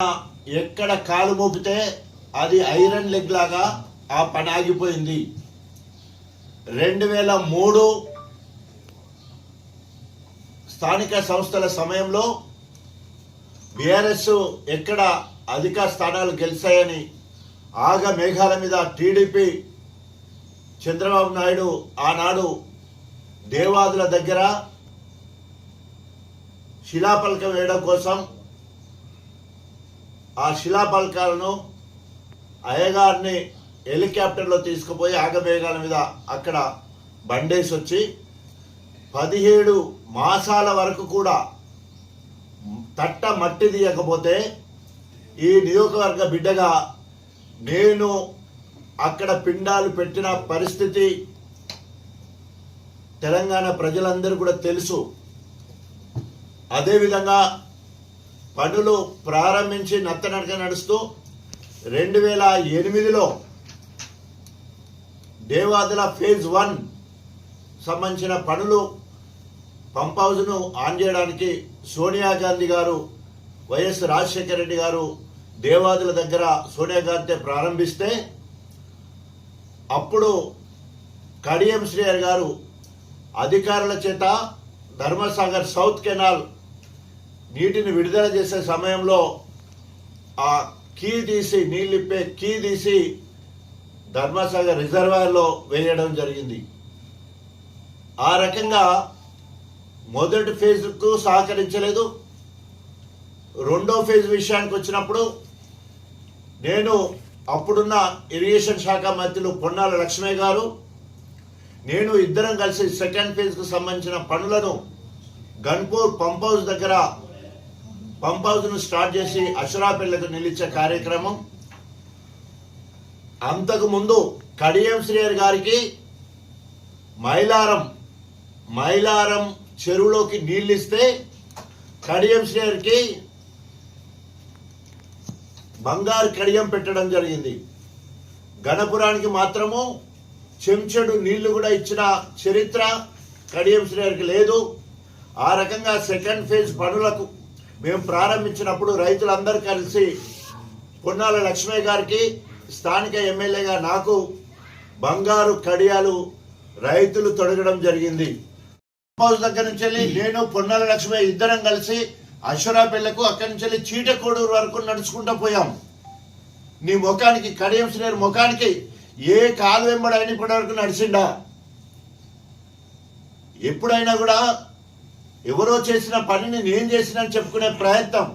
ఎక్కడ కాలు మోపితే అది ఐరన్ లెగ్ లాగా ఆ పని ఆగిపోయింది. రెండు వేల మూడు స్థానిక సంస్థల సమయంలో బీఆర్ఎస్ ఎక్కడ అధిక స్థానాలు గెలిచాయని ఆగ మేఘాల మీద టీడీపీ చంద్రబాబు నాయుడు ఆనాడు దేవాదుల దగ్గర శిలాపలకం వేయడం కోసం ఆ శిలాపలకాలను అయ్యగారిని హెలికాప్టర్లో తీసుకుపోయి ఆగమేఘాల మీద అక్కడ బండేసి వచ్చి పదిహేడు మాసాల వరకు కూడా తట్ట మట్టి తీయకపోతే ఈ నియోజకవర్గ బిడ్డగా నేను అక్కడ పిండాలు పెట్టిన పరిస్థితి తెలంగాణ ప్రజలందరూ కూడా తెలుసు. అదేవిధంగా పనులు ప్రారంభించి నత్తనడక నడుస్తూ రెండు వేల ఎనిమిదిలో దేవాదుల ఫేజ్ వన్ సంబంధించిన పనులు పంప్ హౌస్ను ఆన్ చేయడానికి సోనియా గాంధీ గారు వైఎస్ రాజశేఖర రెడ్డి గారు దేవాదుల దగ్గర సోనియా గాంధీ ప్రారంభిస్తే అప్పుడు కడియం శ్రీయర్ గారు అధికారుల చేత ధర్మసాగర్ సౌత్ కెనాల్ నీటిని విడుదల చేసే సమయంలో ఆ కీ తీసి నీళ్ళిప్పే కీ తీసి ధర్మసాగర్ రిజర్వాయర్లో వేయడం జరిగింది. ఆ రకంగా మొదటి ఫేజ్కు సహకరించలేదు. రెండో ఫేజ్ విషయానికి వచ్చినప్పుడు నేను అప్పుడున్న ఇరిగేషన్ శాఖ మంత్రులు పొన్నాల లక్ష్మయ్య గారు నేను ఇద్దరం కలిసి సెకండ్ ఫేజ్కు సంబంధించిన పనులను గన్పూర్ పంప్ హౌస్ దగ్గర పంప్ హౌస్ను స్టార్ట్ చేసి అషరాపిల్లకు నిలిచే కార్యక్రమం. అంతకు ముందు కడియం శ్రీయర్ గారికి మైలారం మైలారం చెరువులోకి నీళ్ళు ఇస్తే కడియం శ్రీయర్కి బంగారు కడియం పెట్టడం జరిగింది. గణపురానికి మాత్రము చెంచడు నీళ్ళు కూడా ఇచ్చిన చరిత్ర కడియం శ్రీయర్కి లేదు. ఆ రకంగా సెకండ్ ఫేజ్ పనులకు మేము ప్రారంభించినప్పుడు రైతులందరూ కలిసి పొన్నాల లక్ష్మయ్య గారికి స్థానిక ఎమ్మెల్యేగా నాకు బంగారు కడియాలు రైతులు తొడగడం జరిగింది. హౌస్ దగ్గర నుంచి వెళ్ళి నేను పొన్నాల లక్ష్మయ్య ఇద్దరం కలిసి అశ్వరాపల్లెకు అక్కడి నుంచి వెళ్ళి చీటకోడూరు వరకు నడుచుకుంటూ పోయాం. నీ ముఖానికి కడియం శ్రీయర్ ముఖానికి ఏ కాలు వెంబడైనా ఇప్పటి వరకు నడిచిండా? ఎప్పుడైనా కూడా ఎవరో చేసిన పనిని నేను చేసిన చెప్పుకునే ప్రయత్నం.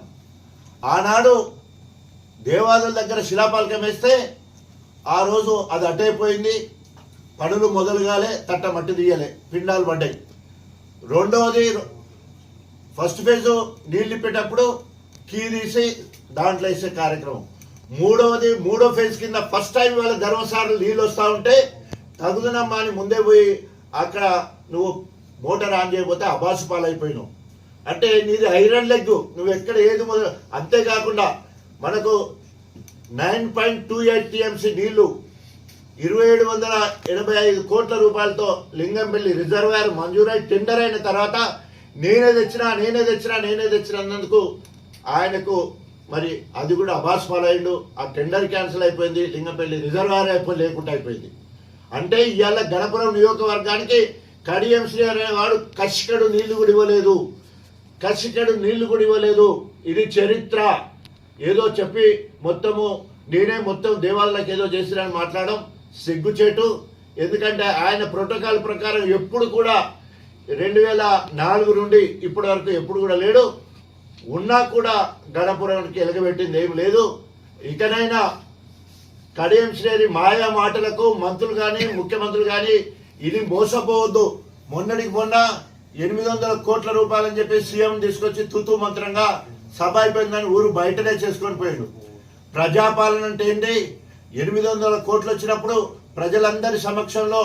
ఆనాడు దేవాలయాల దగ్గర శిలాపాలకం వేస్తే ఆ రోజు అది అటైపోయింది. పనులు మొదలుగాలే తట్ట మట్టి తీయలే పిండాలు పడ్డాయి. రెండవది ఫస్ట్ ఫేజ్ నీళ్ళు ఇప్పేటప్పుడు కీ తీసి దాంట్లో వేసే కార్యక్రమం. మూడవది మూడో ఫేజ్ కింద ఫస్ట్ టైం వాళ్ళ ధర్మసార్లు నీళ్ళు వస్తూ ఉంటే తగుదనమ్మా అని ముందే పోయి అక్కడ నువ్వు మోటార్ ఆన్ చేయకపోతే అబాసు పాలైపోయినావు అంటే నీది ఐరన్ లెగ్ నువ్వు ఎక్కడ ఏది మొదలు అంతేకాకుండా మనకు nine point two eight TMC నీళ్ళు ఇరవై ఏడు వందల ఎనభై ఐదు కోట్ల రూపాయలతో లింగంపల్లి రిజర్వాయర్ మంజూరై టెండర్ అయిన తర్వాత నేనే తెచ్చినా నేనే తెచ్చినా నేనే తెచ్చినందుకు ఆయనకు మరి అది కూడా అబాస్ పాలైండు. ఆ టెండర్ క్యాన్సిల్ అయిపోయింది లింగంపల్లి రిజర్వాయర్ అయిపోయి లేకుండా అయిపోయింది. అంటే ఇవాళ గణపురం నియోజకవర్గానికి కడియం శ్రీ అనేవాడు కసికడు నీళ్ళు కూడా ఇవ్వలేదు కసికడు నీళ్ళు కూడా ఇవ్వలేదు ఇది చరిత్ర. ఏదో చెప్పి మొత్తము నేనే మొత్తం దేవాలయాలకు ఏదో చేసిరని మాట్లాడడం సిగ్గుచేటు. ఎందుకంటే ఆయన ప్రోటోకాల్ ప్రకారం ఎప్పుడు కూడా రెండు వేల నాలుగు నుండి ఇప్పటి వరకు ఎప్పుడు కూడా లేడు. ఉన్నా కూడా గణపురానికి ఎలగబెట్టింది ఏం లేదు. ఇకనైనా కడియం శ్రేణి మాయా మాటలకు మంత్రులు కానీ ముఖ్యమంత్రులు కానీ ఇది మోసపోవద్దు. మొన్నటికి మొన్న ఎనిమిది వందల కోట్ల రూపాయలని చెప్పి సీఎం తీసుకొచ్చి తూతూ మంత్రంగా సభ అయిపోయిందని ఊరు బయటనే చేసుకొని పోయాడు. ప్రజాపాలన అంటే ఏంటి? ఎనిమిది వందల కోట్లు వచ్చినప్పుడు ప్రజలందరి సమక్షంలో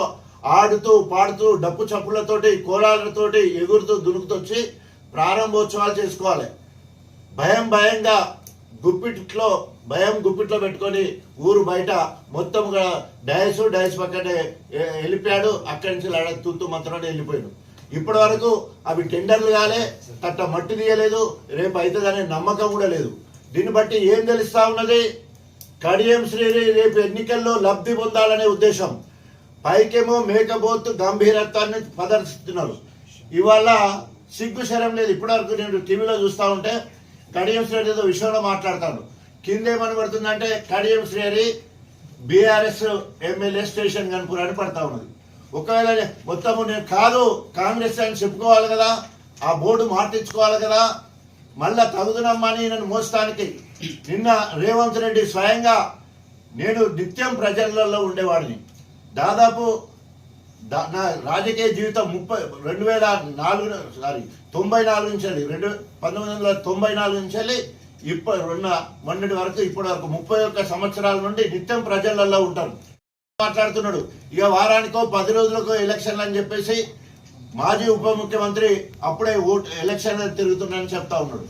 ఆడుతూ పాడుతూ డప్పు చప్పులతోటి కోలాలతోటి ఎగురుతూ దునుకుతూ ప్రారంభోత్సవాలు చేసుకోవాలి. భయం భయంగా గుప్పిట్లో భయం గుప్పిట్లో పెట్టుకొని ఊరు బయట మొత్తం డయస్ డయస్ పక్కనే వెళ్ళిపోయాడు. అక్కడి నుంచి లడ తూతూ మంత్రం వెళ్ళిపోయాడు. ఇప్పటి వరకు అవి టెండర్లు కాలే తట్ట మట్టి తీయలేదు రేపు అవుతుందనే నమ్మకం కూడా లేదు. దీన్ని బట్టి ఏం తెలుస్తా ఉన్నది? కడియం శ్రీని రేపు ఎన్నికల్లో లబ్ధి పొందాలనే ఉద్దేశం. పైకేమో మేకబోతు గంభీరత్వాన్ని ప్రదర్శిస్తున్నారు. ఇవాళ సిగ్గు శరం లేదు. ఇప్పటివరకు నేను టీవీలో చూస్తా ఉంటే కడియం శ్రేణి ఏదో విషయంలో మాట్లాడతాను. కింద కడియం శ్రేణి బీఆర్ఎస్ ఎమ్మెల్యే స్టేషన్ కనుపూర్ అని పడతా ఉన్నది. ఒకవేళ మొత్తము నేను కాదు కాంగ్రెస్ అని చెప్పుకోవాలి కదా ఆ బోర్డు మార్పించుకోవాలి కదా మళ్ళా తగుదనమ్మని నన్ను మోస్తానికి నిన్న రేవంత్ రెడ్డి స్వయంగా నేను నిత్యం ప్రజలలో ఉండేవాడిని. దాదాపు నా రాజకీయ జీవితం ముప్పై రెండు వేల నాలుగు సారీ తొంభై నాలుగు నుంచి రెండు పంతొమ్మిది వందల తొంభై నాలుగు నుంచి ఇప్పుడు ఉన్న మొన్నటి వరకు ఇప్పటి వరకు ముప్పై ఒక్క సంవత్సరాల నుండి నిత్యం ప్రజలలో ఉంటారు. మాట్లాడుతున్నాడు. ఇక వారానికో పది రోజులకో ఎలక్షన్లు అని చెప్పేసి మాజీ ఉప ముఖ్యమంత్రి అప్పుడే ఓటు ఎలక్షన్ తిరుగుతున్నానని చెప్తా ఉన్నాడు.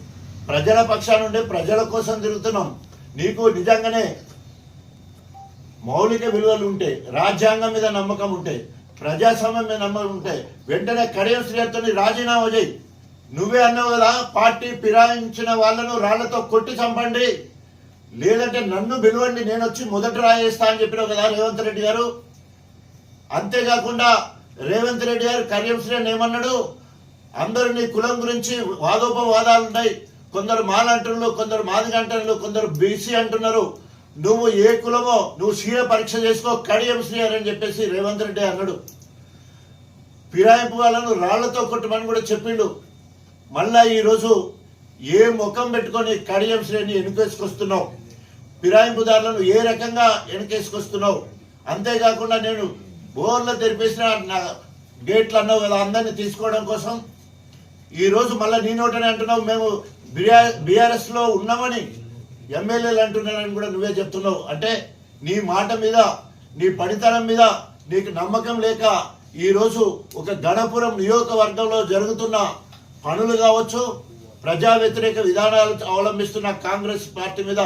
ప్రజల పక్షాన నుండి ప్రజల కోసం తిరుగుతున్నాం. నీకు నిజంగానే మౌలిక విలువలు ఉంటే రాజ్యాంగం మీద నమ్మకం ఉంటే ప్రజాస్వామ్యం మీద నమ్మకం ఉంటే వెంటనే కడియం శ్రీతో రాజీనామా చేయి. నువ్వే అన్నావు కదా పార్టీ ఫిరాయించిన వాళ్ళను రాళ్ళతో కొట్టి చంపండి. లేదంటే నన్ను పిలవండి నేను వచ్చి మొదట రాయేస్తా అని చెప్పినావు కదా రేవంత్ రెడ్డి గారు. అంతేకాకుండా రేవంత్ రెడ్డి గారు కడియం శ్రీని ఏమన్నాడు? అందరు నీ కులం గురించి వాదోపవాదాలు ఉన్నాయి కొందరు మాలంటున్నారు కొందరు మాదిగ అంటున్నారు కొందరు బీసీ అంటున్నారు. నువ్వు ఏ కులమో నువ్వు సీఏ పరీక్ష చేసుకో కడియం శ్రీ అని చెప్పేసి రేవంత్ రెడ్డి అన్నాడు. ఫిరాయింపు వాళ్ళను రాళ్ళతో కొట్టమని కూడా చెప్పిండు. మళ్ళా ఈరోజు ఏ ముఖం పెట్టుకొని కడియం శ్రేణి వెనుకేసుకొస్తున్నావు ఫిరాయింపుదారులను ఏ రకంగా వెనుకేసుకొస్తున్నావు అంతేకాకుండా నేను బోర్లు తెరిపేసిన నా గేట్లు అన్నావు కదా అందరినీ తీసుకోవడం కోసం. ఈరోజు మళ్ళీ నీ నోటనే అంటున్నావు మేము బీఆర్ఎస్లో ఉన్నామని ఎమ్మెల్యేలు అంటున్నారని కూడా నువ్వే చెప్తున్నావు. అంటే నీ మాట మీద నీ పనితనం మీద నీకు నమ్మకం లేక ఈరోజు ఒక గణపురం నియోజకవర్గంలో జరుగుతున్న పనులు కావచ్చు ప్రజా వ్యతిరేక విధానాలు అవలంబిస్తున్న కాంగ్రెస్ పార్టీ మీద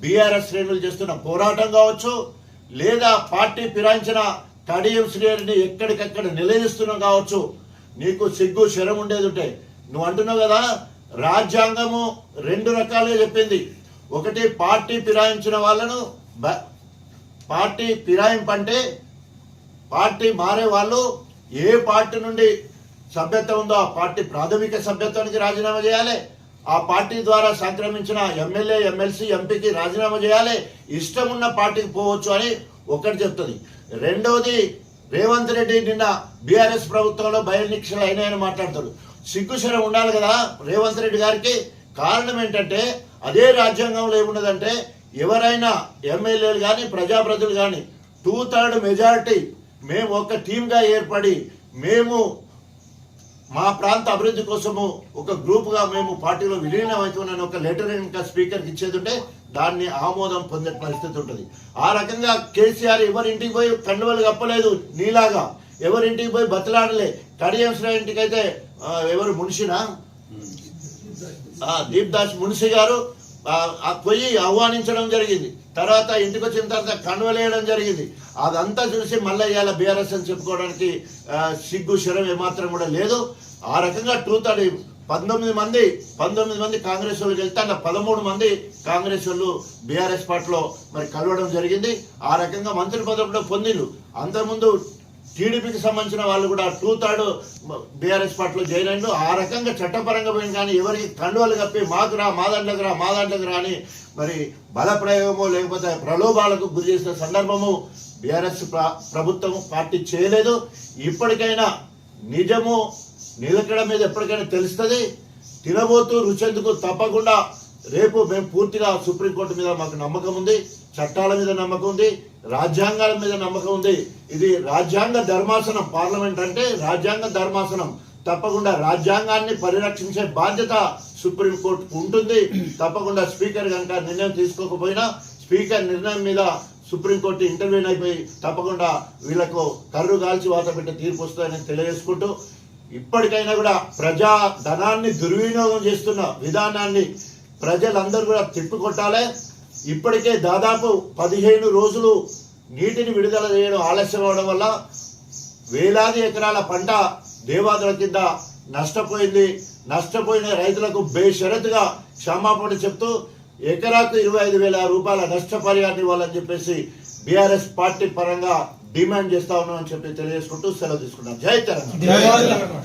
బీఆర్ఎస్ శ్రేణులు చేస్తున్న పోరాటం కావచ్చు లేదా పార్టీ ఫిరాయించిన కడియం శ్రేణిని ఎక్కడికక్కడ నిలదీస్తున్నాం కావచ్చు. నీకు సిగ్గు శరం ఉండేది ఉంటే నువ్వు అంటున్నావు కదా రాజ్యాంగము రెండు రకాలుగా చెప్పింది. ఒకటి పార్టీ ఫిరాయించిన వాళ్ళను బ- పార్టీ ఫిరాయింపు అంటే పార్టీ మారే వాళ్ళు ఏ పార్టీ నుండి సభ్యత్వం ఉందో ఆ పార్టీ ప్రాథమిక సభ్యత్వానికి రాజీనామా చేయాలి. ఆ పార్టీ ద్వారా సంక్రమించిన ఎమ్మెల్యే ఎమ్మెల్సీ ఎంపీకి రాజీనామా చేయాలి. ఇష్టం ఉన్న పార్టీకి పోవచ్చు అని ఒకటి చెప్తుంది. రెండవది రేవంత్ రెడ్డి నిన్న బీఆర్ఎస్ ప్రభుత్వంలో బహిర్నిక్షలు అయినాయని మాట్లాడతాడు. సిగ్గుశరం ఉండాలి కదా రేవంత్ రెడ్డి గారికి. కారణం ఏంటంటే అదే రాజ్యాంగంలో ఏమున్నదంటే ఎవరైనా ఎమ్మెల్యేలు కానీ ప్రజాప్రతినిధులు కానీ టూ థర్డ్ మెజారిటీ మేము ఒక టీమ్గా ఏర్పడి మేము మా ప్రాంత అభివృద్ధి కోసము ఒక గ్రూప్గా మేము పార్టీలో విలీనం అవుతున్నాను ఒక లెటర్ ఇంకా స్పీకర్కి ఇచ్చేది ఉంటే దాన్ని ఆమోదం పొందే పరిస్థితి ఉంటుంది. ఆ రకంగా కేసీఆర్ ఎవరింటికి పోయి కండువలు కప్పలేదు నీలాగా. ఎవరింటికి పోయి బతలాడలే. కడియం ఇంటికి అయితే ఎవరు మునిషినా? దీప్ దాస్ మునిషి గారు ఆ, పొయ్యి పోయి ఆహ్వానించడం జరిగింది. తర్వాత ఇంటికి వచ్చిన తర్వాత కన్వలేయడం జరిగింది. అదంతా చూసి మళ్ళీ ఇవాళ బీఆర్ఎస్ అని చెప్పుకోవడానికి సిగ్గు శరం ఏమాత్రం కూడా లేదు. ఆ రకంగా టూ థర్టీ పంతొమ్మిది మంది పంతొమ్మిది మంది కాంగ్రెస్ వాళ్ళు వెళ్తే అలా పదమూడు మంది కాంగ్రెస్ వాళ్ళు బీఆర్ఎస్ పార్టీలో మరి కలవడం జరిగింది. ఆ రకంగా మంత్రి పదవిలో కూడా పొందిండు అంతకుముందు టీడీపీకి సంబంధించిన వాళ్ళు కూడా టూ థర్డ్ బీఆర్ఎస్ పార్టీలో జాయిన్ అయ్యిండు ఆ రకంగా చట్టపరంగా పోయిన కానీ ఎవరికి కండువాలు కప్పి మాకు రా మా దాంట్లోకి రా మా దాంట్లోకి రా అని మరి బలప్రయోగము లేకపోతే ప్రలోభాలకు గురి చేసిన సందర్భము బీఆర్ఎస్ ప్రభుత్వం పార్టీ చేయలేదు. ఇప్పటికైనా నిజము నిలకడ మీద ఎప్పటికైనా తెలుస్తుంది. తినబోతూ రుచెందుకు తప్పకుండా రేపు మేము పూర్తిగా సుప్రీంకోర్టు మీద మాకు నమ్మకం ఉంది చట్టాల మీద నమ్మకం ఉంది రాజ్యాంగాల మీద నమ్మకం ఉంది. ఇది రాజ్యాంగ ధర్మాసనం పార్లమెంట్ అంటే రాజ్యాంగ ధర్మాసనం. తప్పకుండా రాజ్యాంగాన్ని పరిరక్షించే బాధ్యత సుప్రీంకోర్టుకు ఉంటుంది. తప్పకుండా స్పీకర్ కనుక నిర్ణయం తీసుకోకపోయినా స్పీకర్ నిర్ణయం మీద సుప్రీంకోర్టు ఇంటర్వ్యూన్ అయిపోయి తప్పకుండా వీళ్ళకు కర్రు కాల్చి వాత పెట్టే తీర్పు వస్తుందని తెలియజేసుకుంటూ ఇప్పటికైనా కూడా ప్రజా ధనాన్ని దుర్వినియోగం చేస్తున్న విధానాన్ని ప్రజలందరూ కూడా తిప్పికొట్టాలి. ఇప్పటికే దాదాపు పదిహేను రోజులు నీటిని విడుదల చేయడం ఆలస్యం అవడం వల్ల వేలాది ఎకరాల పంట దేవాదుల కింద నష్టపోయింది. నష్టపోయిన రైతులకు బేషరతుగా క్షమాపణ చెప్తూ ఎకరాకు ఇరవై ఐదు వేల రూపాయల నష్టపరిహారం ఇవ్వాలని చెప్పేసి బీఆర్ఎస్ పార్టీ పరంగా డిమాండ్ చేస్తా ఉన్నామని చెప్పి తెలియజేసుకుంటూ సెలవు తీసుకున్నాం జై తెలంగాణ.